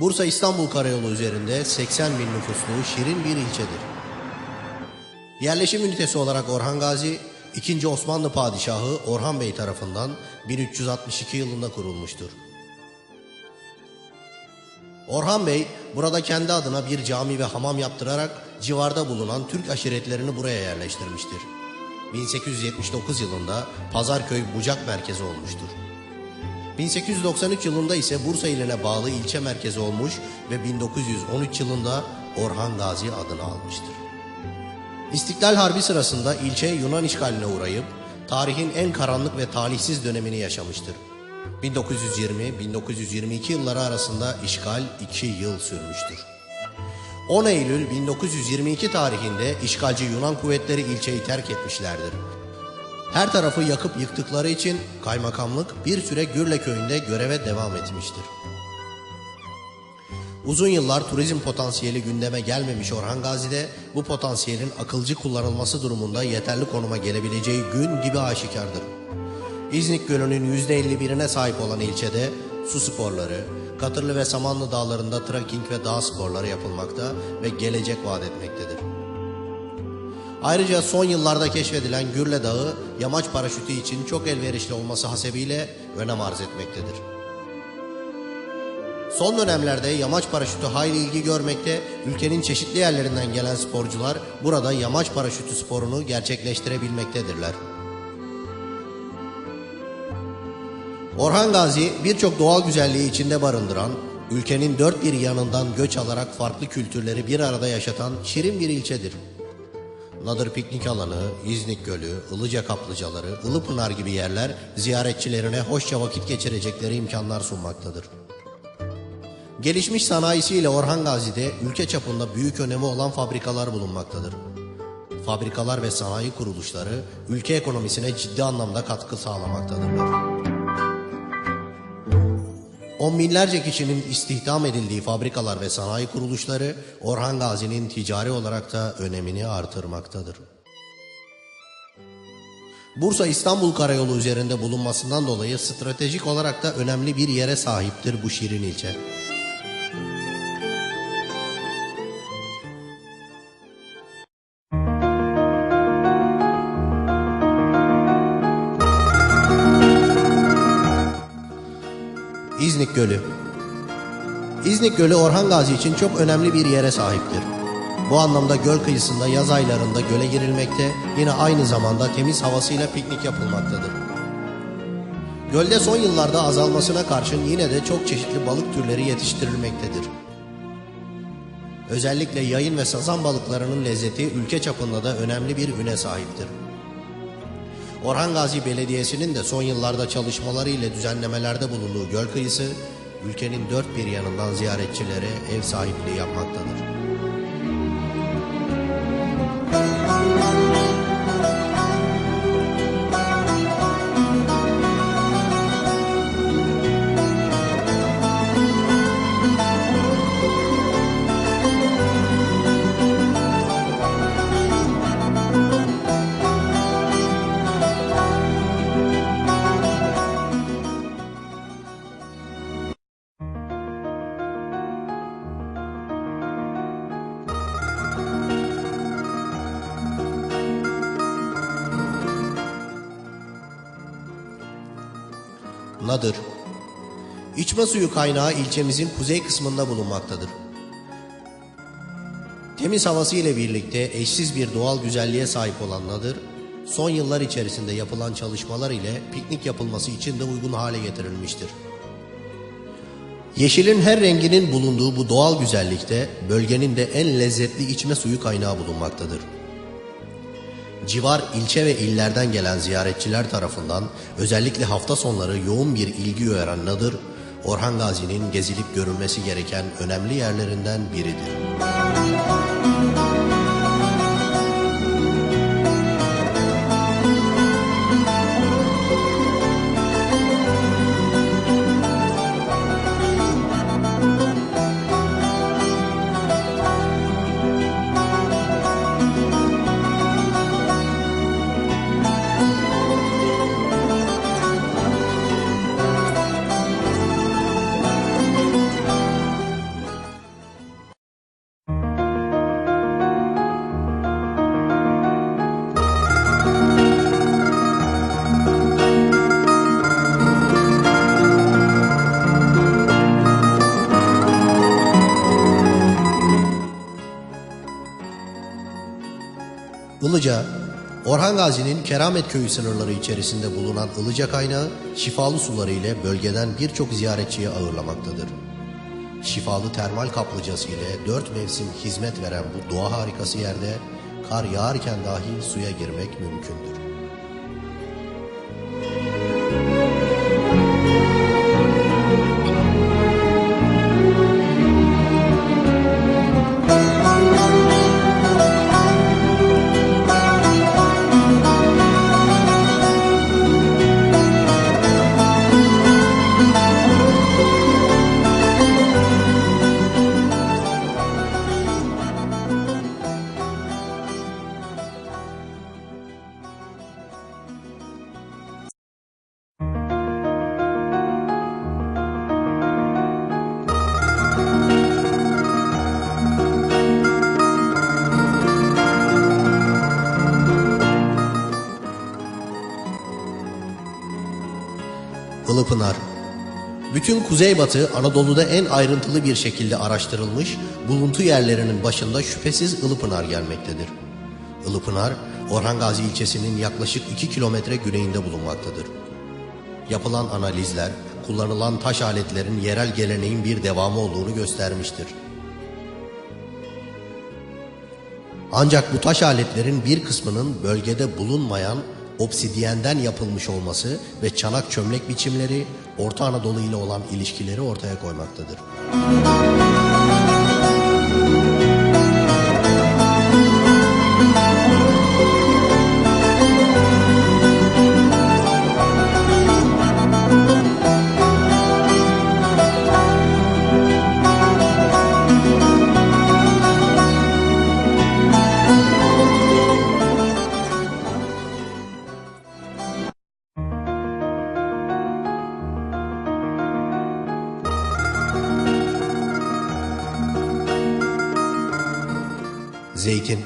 Bursa İstanbul Karayolu üzerinde 80 bin nüfuslu şirin bir ilçedir. Yerleşim ünitesi olarak Orhan Gazi, 2. Osmanlı Padişahı Orhan Bey tarafından 1362 yılında kurulmuştur. Orhan Bey burada kendi adına bir cami ve hamam yaptırarak civarda bulunan Türk aşiretlerini buraya yerleştirmiştir. 1879 yılında Pazarköy Bucak merkezi olmuştur. 1893 yılında ise Bursa iline bağlı ilçe merkezi olmuş ve 1913 yılında Orhan Gazi adını almıştır. İstiklal Harbi sırasında ilçe Yunan işgaline uğrayıp tarihin en karanlık ve talihsiz dönemini yaşamıştır. 1920-1922 yılları arasında işgal 2 yıl sürmüştür. 10 Eylül 1922 tarihinde işgalci Yunan kuvvetleri ilçeyi terk etmişlerdir. Her tarafı yakıp yıktıkları için kaymakamlık bir süre Gürle köyünde göreve devam etmiştir. Uzun yıllar turizm potansiyeli gündeme gelmemiş Orhan Gazi'de bu potansiyelin akılcı kullanılması durumunda yeterli konuma gelebileceği gün gibi aşikardır. İznik Gölü'nün %51'ine sahip olan ilçede su sporları, Katırlı ve Samanlı dağlarında trekking ve dağ sporları yapılmakta ve gelecek vaat etmektedir. Ayrıca son yıllarda keşfedilen Gürle Dağı yamaç paraşütü için çok elverişli olması hasebiyle önem arz etmektedir. Son dönemlerde yamaç paraşütü hayli ilgi görmekte, ülkenin çeşitli yerlerinden gelen sporcular burada yamaç paraşütü sporunu gerçekleştirebilmektedirler. Orhan Gazi birçok doğal güzelliği içinde barındıran, ülkenin dört bir yanından göç alarak farklı kültürleri bir arada yaşatan şirin bir ilçedir. Nadır Piknik Alanı, İznik Gölü, Ilıca Kaplıcaları, Ilıpınar gibi yerler ziyaretçilerine hoşça vakit geçirecekleri imkanlar sunmaktadır. Gelişmiş sanayisiyle Orhan Gazi'de ülke çapında büyük önemi olan fabrikalar bulunmaktadır. Fabrikalar ve sanayi kuruluşları ülke ekonomisine ciddi anlamda katkı sağlamaktadırlar. On binlerce kişinin istihdam edildiği fabrikalar ve sanayi kuruluşları Orhan Gazi'nin ticari olarak da önemini artırmaktadır. Bursa İstanbul Karayolu üzerinde bulunmasından dolayı stratejik olarak da önemli bir yere sahiptir bu şirin ilçe. İznik Gölü İznik Gölü Orhan Gazi için çok önemli bir yere sahiptir. Bu anlamda göl kıyısında yaz aylarında göle girilmekte, yine aynı zamanda temiz havasıyla piknik yapılmaktadır. Gölde son yıllarda azalmasına karşın yine de çok çeşitli balık türleri yetiştirilmektedir. Özellikle yayın ve sazan balıklarının lezzeti ülke çapında da önemli bir üne sahiptir. Orhan Gazi Belediyesi'nin de son yıllarda çalışmaları ile düzenlemelerde bulunduğu göl kıyısı, ülkenin dört bir yanından ziyaretçilere ev sahipliği yapmaktadır. Nadır İçme suyu kaynağı ilçemizin kuzey kısmında bulunmaktadır. Temiz havası ile birlikte eşsiz bir doğal güzelliğe sahip olan Nadır, son yıllar içerisinde yapılan çalışmalar ile piknik yapılması için de uygun hale getirilmiştir. Yeşilin her renginin bulunduğu bu doğal güzellikte bölgenin de en lezzetli içme suyu kaynağı bulunmaktadır. Civar ilçe ve illerden gelen ziyaretçiler tarafından özellikle hafta sonları yoğun bir ilgi gören Nadır, Orhan Gazi'nin gezilip görülmesi gereken önemli yerlerinden biridir. Ilıca, Orhan Gazi'nin Keramet Köyü sınırları içerisinde bulunan Ilıca kaynağı şifalı suları ile bölgeden birçok ziyaretçiyi ağırlamaktadır. Şifalı termal kaplıcası ile dört mevsim hizmet veren bu doğa harikası yerde kar yağarken dahi suya girmek mümkündür. Ilıpınar Bütün Kuzeybatı Anadolu'da en ayrıntılı bir şekilde araştırılmış, buluntu yerlerinin başında şüphesiz Ilıpınar gelmektedir. Ilıpınar, Orhan Gazi ilçesinin yaklaşık 2 kilometre güneyinde bulunmaktadır. Yapılan analizler, kullanılan taş aletlerin yerel geleneğin bir devamı olduğunu göstermiştir. Ancak bu taş aletlerin bir kısmının bölgede bulunmayan obsidiyenden yapılmış olması ve çanak çömlek biçimleri Orta Anadolu ile olan ilişkileri ortaya koymaktadır. Zeytin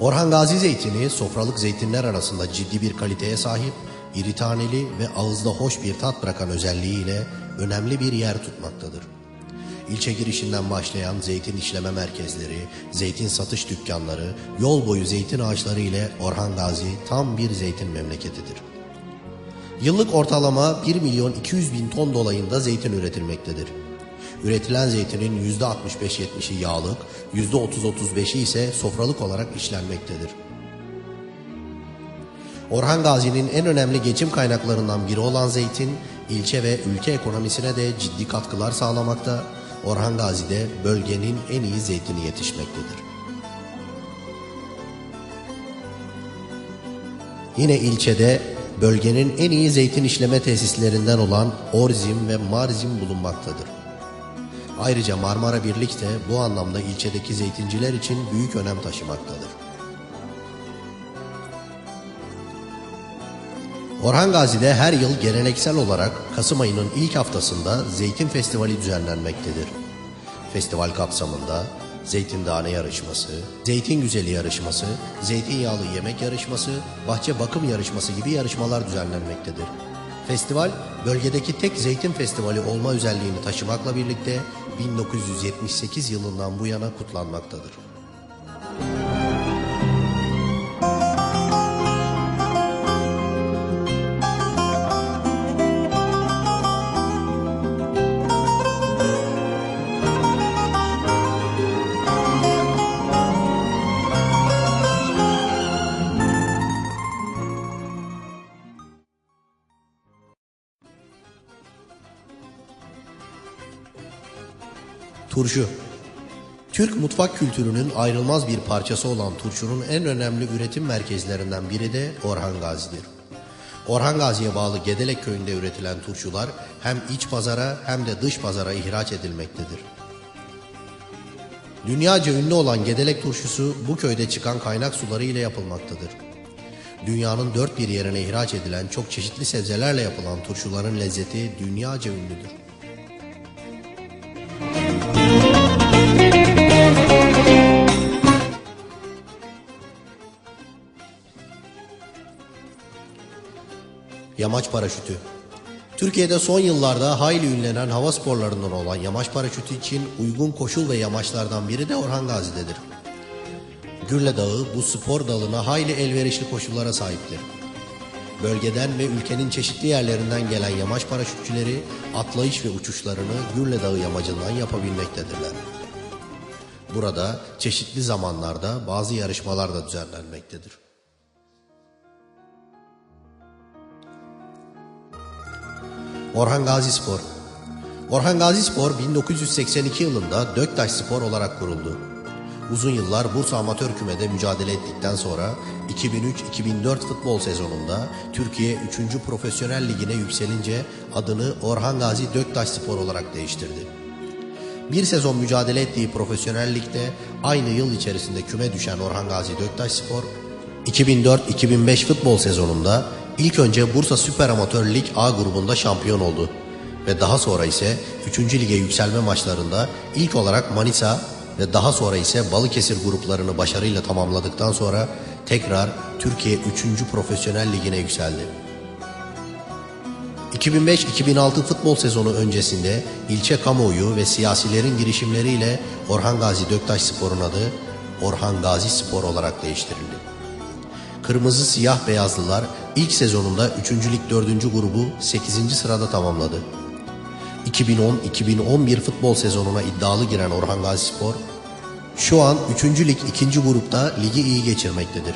Orhan Gazi zeytini sofralık zeytinler arasında ciddi bir kaliteye sahip, iri taneli ve ağızda hoş bir tat bırakan özelliğiyle önemli bir yer tutmaktadır. İlçe girişinden başlayan zeytin işleme merkezleri, zeytin satış dükkanları, yol boyu zeytin ağaçları ile Orhan Gazi tam bir zeytin memleketidir. Yıllık ortalama 1 milyon 200 bin ton dolayında zeytin üretilmektedir. Üretilen zeytinin %65-70'i yağlık, %30-35'i ise sofralık olarak işlenmektedir. Orhan Gazi'nin en önemli geçim kaynaklarından biri olan zeytin, ilçe ve ülke ekonomisine de ciddi katkılar sağlamakta, Orhan Gazi'de bölgenin en iyi zeytini yetişmektedir. Yine ilçede bölgenin en iyi zeytin işleme tesislerinden olan Orzim ve Marzim bulunmaktadır. Ayrıca Marmara Birlik de bu anlamda ilçedeki zeytinciler için büyük önem taşımaktadır. Orhan Gazi'de her yıl geleneksel olarak Kasım ayının ilk haftasında Zeytin Festivali düzenlenmektedir. Festival kapsamında zeytin tane yarışması, zeytin güzeli yarışması, zeytinyağlı yemek yarışması, bahçe bakım yarışması gibi yarışmalar düzenlenmektedir. Festival, bölgedeki tek zeytin festivali olma özelliğini taşımakla birlikte 1978 yılından bu yana kutlanmaktadır. Turşu Türk mutfak kültürünün ayrılmaz bir parçası olan turşunun en önemli üretim merkezlerinden biri de Orhan Gazi'dir. Orhan Gazi'ye bağlı Gedelek köyünde üretilen turşular hem iç pazara hem de dış pazara ihraç edilmektedir. Dünyaca ünlü olan Gedelek turşusu bu köyde çıkan kaynak suları ile yapılmaktadır. Dünyanın dört bir yerine ihraç edilen çok çeşitli sebzelerle yapılan turşuların lezzeti dünyaca ünlüdür. Yamaç paraşütü. Türkiye'de son yıllarda hayli ünlenen hava sporlarından olan yamaç paraşütü için uygun koşul ve yamaçlardan biri de Orhan Gazi'dedir. Gürle Dağı bu spor dalına hayli elverişli koşullara sahiptir. Bölgeden ve ülkenin çeşitli yerlerinden gelen yamaç paraşütçüleri atlayış ve uçuşlarını Gürle Dağı yamacından yapabilmektedirler. Burada çeşitli zamanlarda bazı yarışmalar da düzenlenmektedir. Orhan Gazi Spor Orhan Gazi Spor 1982 yılında Döktaş Spor olarak kuruldu. Uzun yıllar Bursa Amatör Küme'de mücadele ettikten sonra 2003-2004 futbol sezonunda Türkiye 3. Profesyonel Ligi'ne yükselince adını Orhan Gazi Döktaş Spor olarak değiştirdi. Bir sezon mücadele ettiği profesyonel ligde aynı yıl içerisinde küme düşen Orhan Gazi Döktaş Spor, 2004-2005 futbol sezonunda ilk önce Bursa Süper Amatör Lig A grubunda şampiyon oldu ve daha sonra ise 3. lige yükselme maçlarında ilk olarak Manisa ve daha sonra ise Balıkesir gruplarını başarıyla tamamladıktan sonra tekrar Türkiye 3. Profesyonel Ligi'ne yükseldi. 2005-2006 futbol sezonu öncesinde ilçe kamuoyu ve siyasilerin girişimleriyle Orhan Gazi Döktaş Spor'un adı Orhan Gazi Spor olarak değiştirildi. Kırmızı Siyah Beyazlılar ilk sezonunda 3. Lig 4. grubu 8. sırada tamamladı. 2010-2011 futbol sezonuna iddialı giren Orhan Gazi Spor, şu an 3. Lig 2. grupta ligi iyi geçirmektedir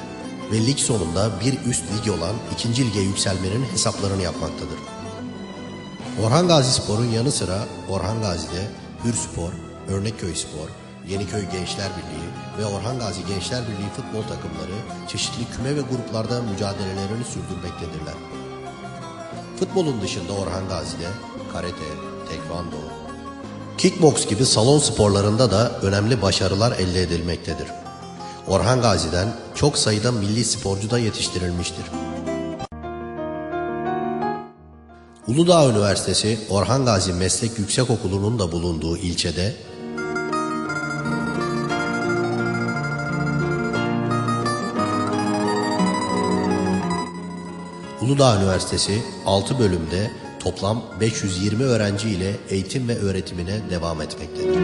ve lig sonunda bir üst lig olan 2. lige yükselmenin hesaplarını yapmaktadır. Orhan Gazi Spor'un yanı sıra Orhan Gazi'de Hür Spor, Örnekköy Spor, Yeniköy Gençler Birliği ve Orhan Gazi Gençler Birliği futbol takımları çeşitli küme ve gruplarda mücadelelerini sürdürmektedirler. Futbolun dışında Orhan Gazi'de karate, tekvando, kickbox gibi salon sporlarında da önemli başarılar elde edilmektedir. Orhan Gazi'den çok sayıda milli sporcu da yetiştirilmiştir. Uludağ Üniversitesi Orhan Gazi Meslek Yüksekokulu'nun da bulunduğu ilçede Uludağ Üniversitesi 6 bölümde toplam 520 öğrenci ile eğitim ve öğretimine devam etmektedir.